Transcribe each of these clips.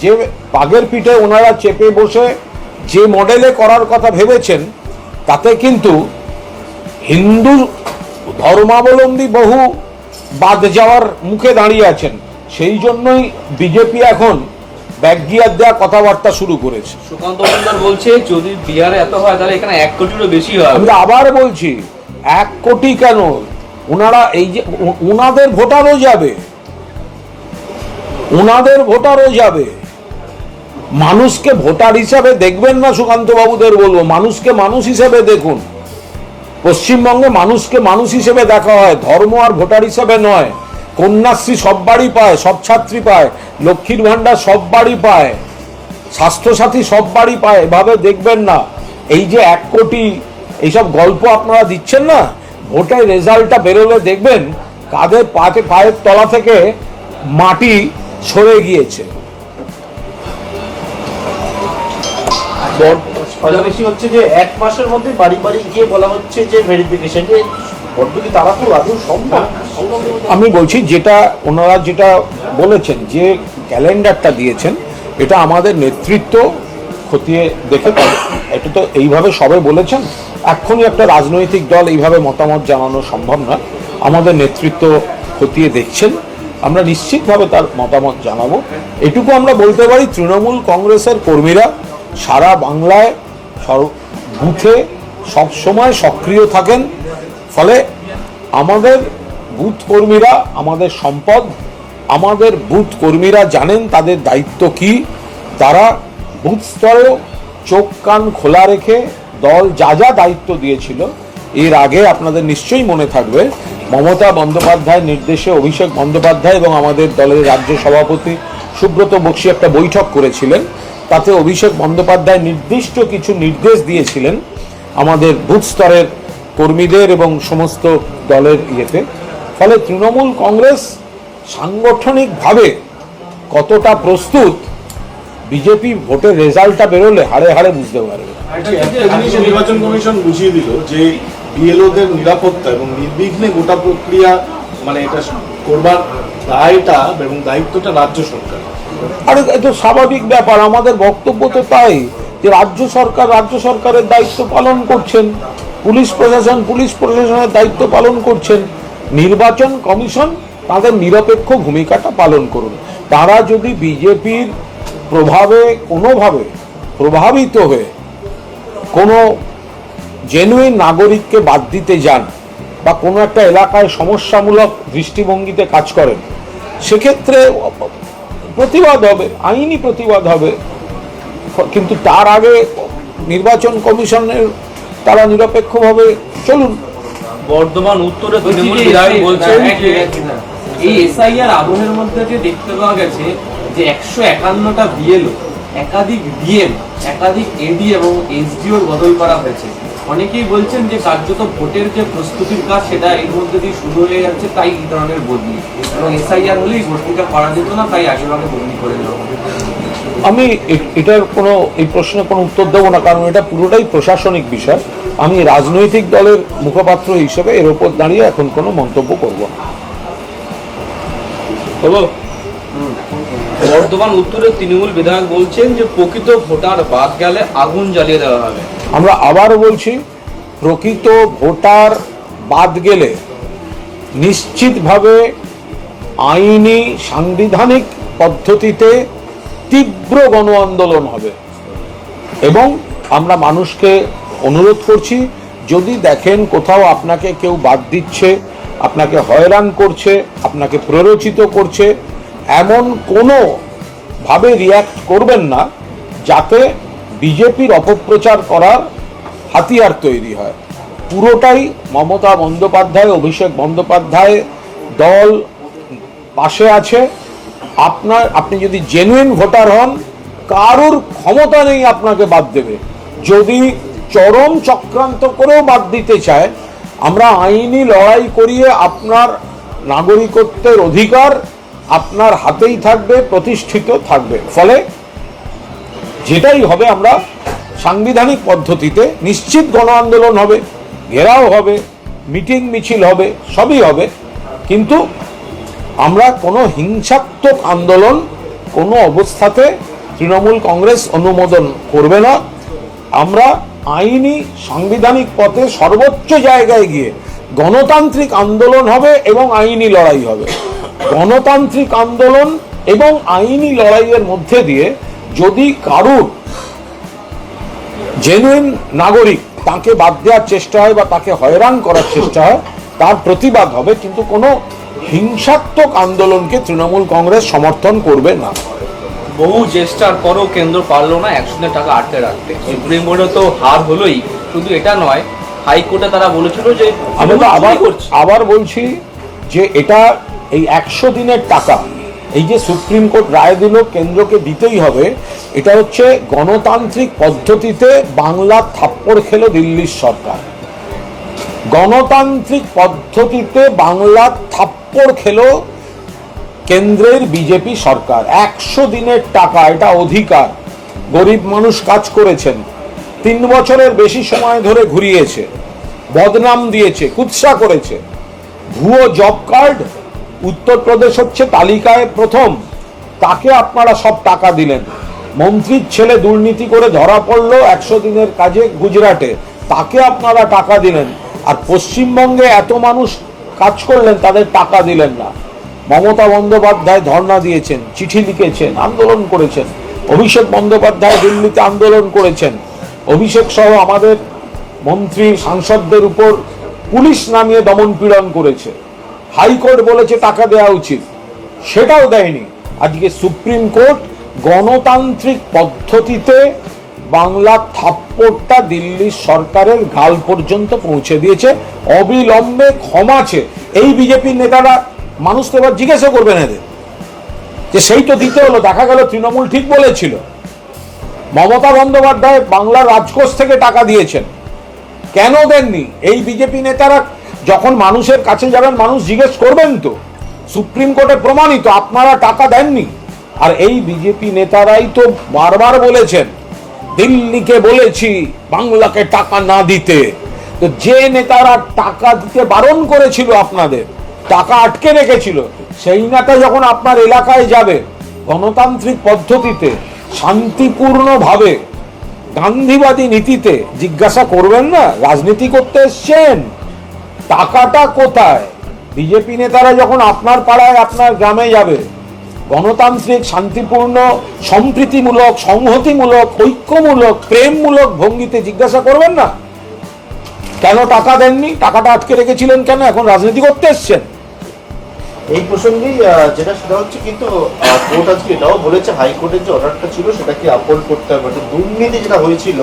যে বাঘের পিঠে ওনারা চেপে বসে যে মডেলে করার কথা ভেবেছেন তাতে কিন্তু হিন্দু ধর্মাবলম্বী বহু বাদ যাওয়ার মুখে দাঁড়িয়ে আছেন। সেই জন্যই বিজেপি এখন ব্যাগিয়ার দেওয়া কথাবার্তা শুরু করেছে। সুকান্ত মজুমদার বলছে যদি বিহারে এত হয় তাহলে এখানে এক কোটিরও বেশি হয় আমি আবার বলছি এক কোটি কেন? ওনারা এই যে ওনাদের ভোটারও যাবে। ওনাদের ভোটারও যাবে। মানুষকে ভোটার হিসাবে দেখবেন না সুকান্ত বাবুদের বলব, মানুষকে মানুষ হিসেবে দেখুন। পশ্চিমবঙ্গে মানুষকে মানুষ হিসেবে দেখা হয়, ধর্ম আর ভোটার হিসেবে নয়। কন্যাশ্রী সব বাড়ি পায়, সব ছাত্রী পায়, লক্ষ্মীর ভাণ্ডার সব বাড়ি পায়, স্বাস্থ্যসাথী সব বাড়ি পায়, এভাবে দেখবেন না। এই যে এক কোটি এইসব গল্প আপনারা দিচ্ছেন না, ভোটের রেজাল্টটা বেরোলে দেখবেন কাদের পাতে পায়ের তলা থেকে মাটি সরে গিয়েছে। মজা বেশি হচ্ছে যে এক মাসের মধ্যে বাড়ি বাড়ি গিয়ে বলা হচ্ছে যে ভেরিফিকেশন যে আমি বলছি যেটা ওনারা যেটা বলেছেন যে ক্যালেন্ডারটা দিয়েছেন এটা আমাদের নেতৃত্ব খতিয়ে দেখে এটা তো এইভাবে সবে বলেছেন এখনই একটা রাজনৈতিক দল এইভাবে মতামত জানানো সম্ভব নয় আমাদের নেতৃত্ব খতিয়ে দেখছেন আমরা নিশ্চিতভাবে তার মতামত জানাব। এটুকু আমরা বলতে পারি তৃণমূল কংগ্রেসের কর্মীরা সারা বাংলায় বুথে সবসময় সক্রিয় থাকেন। ফলে আমাদের বুথ কর্মীরা, আমাদের সম্পদ, আমাদের বুথ কর্মীরা জানেন তাদের দায়িত্ব কি। তারা বুথ স্তরেও চোখ কান খোলা রেখে দল যা যা দায়িত্ব দিয়েছিল, এর আগে আপনাদের নিশ্চয়ই মনে থাকবে, মমতা বন্দ্যোপাধ্যায়ের নির্দেশে অভিষেক বন্দ্যোপাধ্যায় এবং আমাদের দলের রাজ্য সভাপতি সুব্রত বক্সী একটা বৈঠক করেছিলেন। তাতে অভিষেক বন্দ্যোপাধ্যায় নির্দিষ্ট কিছু নির্দেশ দিয়েছিলেন আমাদের বুথ স্তরের কর্মীদের এবং সমস্ত দলের ইয়েতে। ফলে তৃণমূল কংগ্রেস সাংগঠনিকভাবে কতটা প্রস্তুত, বিজেপি ভোটের রেজাল্টটা বেরোলে হাড়ে হাড়ে বুঝতে পারবে। জিনিস নির্বাচন কমিশন বুঝিয়ে দিল যে বিএলওদের নিরাপত্তা এবং নির্বিঘ্নে গোটা প্রক্রিয়া মানে এটা করবার দায়টা এবং দায়িত্বটা রাজ্য সরকার আর এটা স্বাভাবিক ব্যাপার, আমাদের বক্তব্য তো তাই যে রাজ্য সরকার রাজ্য সরকারের দায়িত্ব পালন করছেন, পুলিশ প্রশাসন পুলিশ প্রশাসনের দায়িত্ব পালন করছেন, নির্বাচন কমিশন তাদের নিরপেক্ষ ভূমিকাটা পালন করুন। তারা যদি বিজেপির প্রভাবে কোনোভাবে প্রভাবিত হয়ে কোনো জেনুইন নাগরিককে বাদ দিতে যান বা কোনো একটা এলাকায় সমস্যামূলক দৃষ্টিভঙ্গিতে কাজ করেন, সেক্ষেত্রে প্রতিবাদ হবে আইনি প্রতিবাদ হবে। কিন্তু তার আগে নির্বাচন কমিশনের তারা নিরপেক্ষভাবে চলুন। বর্ধমান উত্তরে তৃণমূল বিধায়ক বলছেন হ্যাঁ, যে একই, একই না। এই এসআইআর আবহের মধ্যে যে দেখতে পাওয়া গেছে যে একশো একান্নটা বিএলও একাধিক ডিএম একাধিক এডি এবং এসডিওর বদল করা হয়েছে। অনেকেই বলছেন যে কার্যত ভোটের যে প্রস্তুতির কাজ সেটা এর মধ্যে দিয়ে শুরু হয়ে যাচ্ছে তাই এই ধরনের বদলি। এবং এসআইআর হলেই ভোটটিটা করা যেত না তাই আগেভাগে বদলি করে দেওয়া আমি এটার কোনো এই প্রশ্নের কোনো উত্তর দেবো না কারণ এটা পুরোটাই প্রশাসনিক বিষয়। আমি রাজনৈতিক দলের মুখপাত্র হিসেবে এর ওপর দাঁড়িয়ে এখন কোনো মন্তব্য করব না। বর্ধমান উত্তরে তৃণমূল বিধায়ক বলছেন যে প্রকৃত ভোটার বাদ গেলে আগুন জ্বালিয়ে দেওয়া হবে। আমরা আবারও বলছি, প্রকৃত ভোটার বাদ গেলে নিশ্চিতভাবে আইনি সাংবিধানিক পদ্ধতিতে তীব্র গণ আন্দোলন হবে। এবং আমরা মানুষকে অনুরোধ করছি, যদি দেখেন কোথাও আপনাকে কেউ বাদ দিচ্ছে, আপনাকে হয়রান করছে, আপনাকে প্ররোচিত করছে এমন কোনো ভাবে রিয়্যাক্ট করবেন না যাতে বিজেপির অপপ্রচার করার হাতিয়ার তৈরি হয়। পুরোটাই মমতা বন্দ্যোপাধ্যায়, অভিষেক বন্দ্যোপাধ্যায় দল পাশে আছে। আপনার, আপনি যদি জেনুইন ভোটার হন, কারোর ক্ষমতা নেই আপনাকে বাদ দেবে। যদি চরম চক্রান্ত করেও বাদ দিতে চায়, আমরা আইনি লড়াই করিয়ে আপনার নাগরিকত্বের অধিকার আপনার হাতেই থাকবে, প্রতিষ্ঠিত থাকবে। ফলে যেটাই হবে আমরা সাংবিধানিক পদ্ধতিতে নিশ্চিত গণ আন্দোলন হবে, ঘেরাও হবে, মিটিং মিছিল হবে, সবই হবে। কিন্তু আমরা কোনো হিংসাত্মক আন্দোলন কোনো অবস্থাতে তৃণমূল কংগ্রেস অনুমোদন করবে না। আমরা আইনি সাংবিধানিক পথে সর্বোচ্চ জায়গায় গিয়ে গণতান্ত্রিক আন্দোলন হবে এবং আইনি লড়াই হবে। গণতান্ত্রিক আন্দোলন এবং আইনি লড়াইয়ের মধ্যে দিয়ে যদি কারুর জেনুইন নাগরিক তাকে বাদ দেওয়ার চেষ্টা হয় বা তাকে হয়রান করার চেষ্টা হয় তার প্রতিবাদ হবে কিন্তু কোনো হিংসাত্মক আন্দোলনকে তৃণমূল কংগ্রেস সমর্থন করবে না। বহু চেষ্টার পরও কেন্দ্র পারল না একশো টাকা আটকে রাখতে। সুপ্রিম কোর্টে তো হার হলোই শুধু এটা নয় হাইকোর্টে তারা বলেছিল যে আমি তো আবার আবার বলছি যে এটা এই একশো দিনের টাকা, এই যে সুপ্রিম কোর্ট রায় দিল কেন্দ্রকে দিতেই হবে, এটা হচ্ছে গণতান্ত্রিক পদ্ধতিতে বাংলা থাপ্পড় খেলো দিল্লির সরকার। গণতান্ত্রিক পদ্ধতিতে বাংলা থাপ্পড় খেলো কেন্দ্রের বিজেপি সরকার। একশো দিনের টাকা, এটা অধিকার। গরিব মানুষ কাজ করেছেন। তিন বছরের বেশি সময় ধরে ঘুরিয়েছে। বদনাম দিয়েছে, কুৎসা করেছে। ভুয়ো জব কার্ড উত্তরপ্রদেশ হচ্ছে তালিকায় প্রথম। তাকে আপনারা সব টাকা দিলেন? মন্ত্রীর ছেলে দুর্নীতি করে ধরা পড়ল একশো দিনের কাজে গুজরাটে। তাকে আপনারা টাকা দিলেন? আর পশ্চিমবঙ্গে এত মানুষ কাজ করলেন, তাদের টাকা দিলেন না। মমতা বন্দ্যোপাধ্যায় ধর্ণা দিয়েছেন, চিঠি লিখেছেন, আন্দোলন করেছেন। অভিষেক বন্দ্যোপাধ্যায় দিল্লিতে আন্দোলন করেছেন। অভিষেক সহ আমাদের মন্ত্রী, সাংসদদের উপর পুলিশ নামিয়ে দমন পীড়ন করেছে। হাইকোর্ট বলেছে টাকা দেওয়া উচিত। সেটাও দেয়নি। আজকে সুপ্রিম কোর্ট গণতান্ত্রিক পদ্ধতিতে বাংলা থাপ্পড়টা দিল্লির সরকারের গাল পর্যন্ত পৌঁছে দিয়েছে। অবিলম্বে ক্ষমাছে এই বিজেপির নেতারা মানুষ তো এবার জিজ্ঞাসা করবেন এদের। যে সেই তো দিতে হলো, দেখা গেল তৃণমূল ঠিক বলেছিল। মমতা বন্দ্যোপাধ্যায় বাংলার রাজকোষ থেকে টাকা দিয়েছেন। কেন দেননি? এই বিজেপি নেতারা যখন মানুষের কাছে যাবেন, মানুষ জিজ্ঞেস করবেন তো। সুপ্রিম কোর্টে প্রমাণিত, আপনারা টাকা দেননি। আর এই বিজেপি নেতারাই তো বারবার বলেছেন, দিল্লিকে বলেছি বাংলাকে টাকা না দিতে। তো যে নেতারা টাকা দিতে বারণ করেছিল আপনাদের, টাকা আটকে রেখেছিল, সেই নেতা যখন আপনার এলাকায় যাবে, গণতান্ত্রিক পদ্ধতিতে, শান্তিপূর্ণভাবে গান্ধীবাদী নীতিতে জিজ্ঞাসা করবেন না, রাজনীতি করতে এসছেন, টাকাটা কোথায়? বিজেপি নেতারা যখন আপনার পাড়ায় আপনার গ্রামে যাবে, গণতান্ত্রিক, শান্তিপূর্ণ, সম্প্রীতিমূলক, সংহতিমূলক, ঐক্যমূলক, প্রেমমূলক ভঙ্গিতে জিজ্ঞাসা করবেন না? কেন টাকা দেননি? টাকাটা আটকে রেখেছিলেন কেন? এখন রাজনীতি করতে এসছেন। এই প্রসঙ্গেই যেটা সেটা হচ্ছে, কিন্তু কোর্ট আজকে এটাও বলেছে, হাইকোর্টের যে অর্ডারটা ছিল, সেটাকে আপল করতে হবে। দুর্নীতি যেটা হয়েছিল,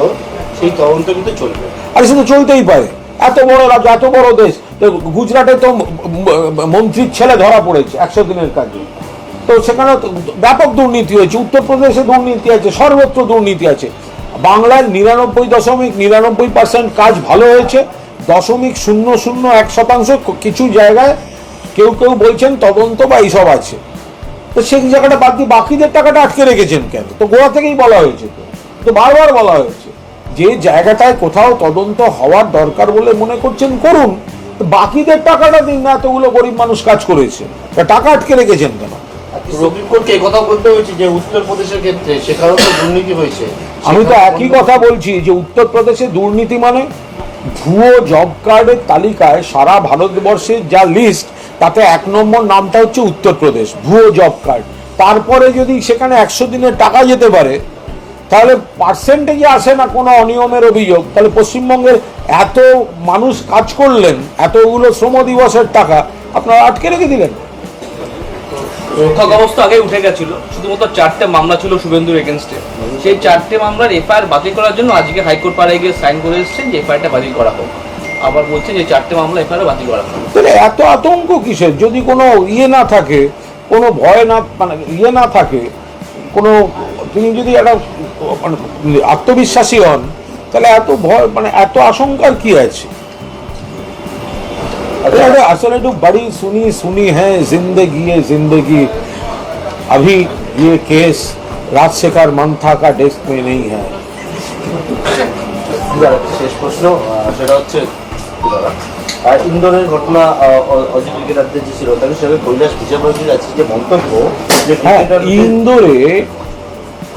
সেই তদন্ত কিন্তু চলবে। আর তো চলতেই পারে। এত বড় রাজ্য, এত বড় দেশ। গুজরাটে তো মন্ত্রীর ছেলে ধরা পড়েছে একশো দিনের কাজে। তো সেখানে ব্যাপক দুর্নীতি হয়েছে। উত্তরপ্রদেশে দুর্নীতি আছে, সর্বত্র দুর্নীতি আছে। বাংলার নিরানব্বই দশমিক নিরানব্বই পার্সেন্ট কাজ ভালো হয়েছে। দশমিক শূন্য শূন্য এক শতাংশ কিছু জায়গায় কেউ কেউ বলছেন তদন্ত বা এইসব আছে। তো সেই জায়গাটা বাদ দিয়ে বাকিদের টাকাটা আটকে রেখেছেন কেন? তো গোয়া থেকেই বলা হয়েছে তো। তো বারবার বলা হয়েছে যে জায়গাটায় কোথাও তদন্ত হওয়ার দরকার বলে মনে করছেন করুন। বাকিদের টাকাটা দিন না এতগুলো গরিব মানুষ কাজ করেছে। তা টাকা আটকে রেখেছেন কেন? সুপ্রিম কোর্টকে কথা বলতে হয়েছে যে উত্তরপ্রদেশের ক্ষেত্রে সেখানেও তো দুর্নীতি হয়েছে। আমি তো একই কথা বলছি যে উত্তরপ্রদেশে দুর্নীতি মানে ভুয়ো জব কার্ডের তালিকায় সারা ভারতবর্ষের যা লিস্ট তাতে এক নম্বর নামটা হচ্ছে উত্তরপ্রদেশ, ভুয়ো জব কার্ড তারপরে যদি সেখানে একশো দিনের টাকা যেতে পারে, তাহলে পার্সেন্টেজে আসে না কোনো অনিয়মের অভিযোগ। তাহলে পশ্চিমবঙ্গের এত মানুষ কাজ করলেন, এতগুলো শ্রম দিবসের টাকা, আপনারা আটকে রেখে দিলেন। রক্ষা কবস্থা আগে উঠে গেছিল, শুধুমাত্র চারটে মামলা ছিল শুভেন্দুর এগেনস্টে সেই চারটে মামলার এফআইআর বাতিল করার জন্য আজকে হাইকোর্ট পাড়ায় গিয়ে সাইন করে এসেছেন যে এফআইআরটা বাতিল করা হোক আবার বলছেন যে চারটে মামলা এফআইআর বাতিল করা হোক তাহলে এত আতঙ্ক কিসের যদি কোনো ইয়ে না থাকে কোনো ভয় না মানে ইয়ে না থাকে কোনো তিনি যদি একটা মানে আত্মবিশ্বাসী হন তাহলে এত ভয় মানে এত আশঙ্কার কি আছে अरे अरे असल है जो बड़ी सुनी सुनी है जिंदगी है जिंदगी अभी ये केस রাজশেখর মান্থা কা ডেস্ক মে নেই হ্যাঁ শেষ প্রশ্ন সেটা হচ্ছে আর ইন্দোরের ঘটনা অজিত ক্রিকেটারদের যে ছিল তাকে সেভাবে কৈলাস বিজয়বাবুর আছে যে মন্তব্য যে হ্যাঁ, ইন্দোরে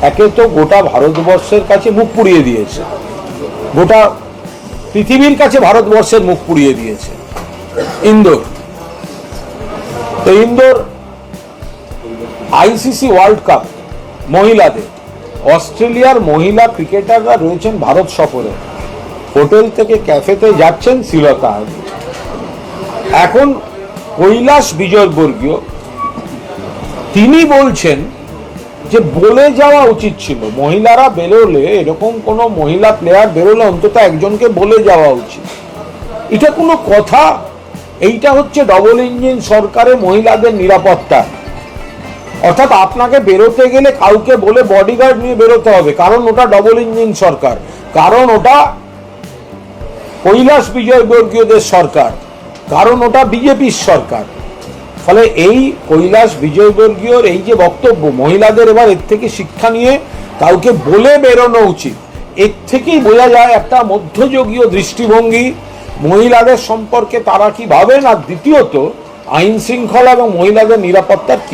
একে তো গোটা ভারতবর্ষের কাছে মুখ পুড়িয়ে দিয়েছে। গোটা পৃথিবীর কাছে ভারতবর্ষের মুখ পুড়িয়ে দিয়েছে। ইন্দোর। তো ইন্দোর আইসিসি ওয়ার্ল্ড কাপ মহিলাদের। অস্ট্রেলিয়ার মহিলা ক্রিকেটাররা রয়েছেন ভারত সফরে। হোটেল থেকে ক্যাফেতে যাচ্ছেন শ্রীলতা। এখন কৈলাস বিজয়বর্গীয়, তিনি বলছেন যে বলে যাওয়া উচিত ছিল। মহিলারা বেরোলে এরকম কোনো মহিলা প্লেয়ার বেরোলে অন্তত একজনকে বলে যাওয়া উচিত। এটা কোনো কথা? এইটা হচ্ছে ডবল ইঞ্জিন সরকারে মহিলাদের নিরাপত্তা। অর্থাৎ আপনাকে বেরোতে গেলে কাউকে বলে বডিগার্ড নিয়ে বেরোতে হবে, কারণ ওটা ডবল ইঞ্জিন সরকার। কারণ ওটা কৈলাস বিজয়বর্গীয়দের সরকার, কারণ ওটা বিজেপির সরকার। ফলে এই কৈলাস বিজয়বর্গীয়র এই যে বক্তব্য, মহিলাদের এবার এর থেকে শিক্ষা নিয়ে কাউকে বলে বেরোনো উচিত, এর থেকেই বোঝা যায় একটা মধ্যযুগীয় দৃষ্টিভঙ্গি। মহিলাদের সম্পর্কে তারা কি ভাবেন? আর দ্বিতীয়ত, আইন শৃঙ্খলা এবং মহিলাদের নিরাপত্তার কি